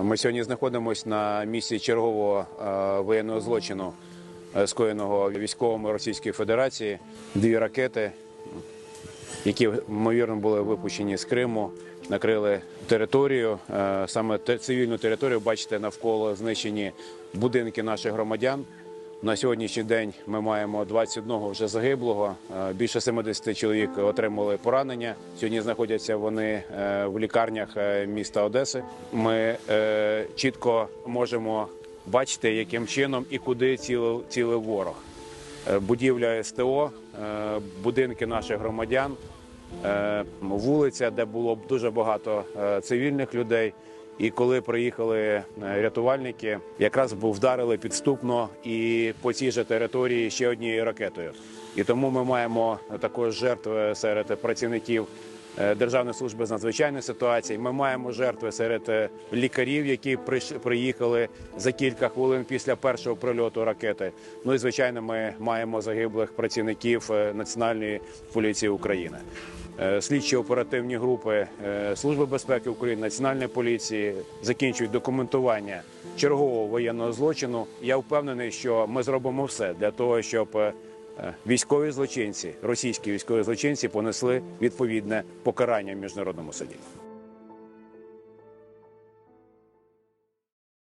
Ми сьогодні знаходимося на місці чергового е, воєнного злочину, е, скоєного військовими Російської Федерації. Дві ракети, які ймовірно були випущені з Криму, накрили територію, е, саме цивільну територію. Бачите, навколо знищені будинки наших громадян. На сьогоднішній день ми маємо 21 вже загиблого. е, Більше 70 чоловік отримали поранення. Сьогодні знаходяться вони е, в лікарнях е, міста Одеси. Ми чітко можемо бачити, яким чином і куди цілив, цілив ворог. Будівля СТО, будинки наших громадян, вулиця, де було дуже багато цивільних людей. І коли приїхали е, рятувальники, якраз вдарили підступно і по цій же території ще однією ракетою. І тому ми маємо також жертви серед працівників Державної служби з надзвичайних ситуацій. Ми маємо жертви серед е, лікарів, які приїхали за кілька хвилин після першого прильоту ракети. Ну і звичайно, ми маємо загиблих працівників е, Національної поліції України. Е, Слідчі оперативні групи е, Служби безпеки України, Національної поліції закінчують документування чергового воєнного злочину. Я впевнений, що ми зробимо все для того, щоб е, е, військові злочинці, російські військові злочинці понесли відповідне покарання в міжнародному суді.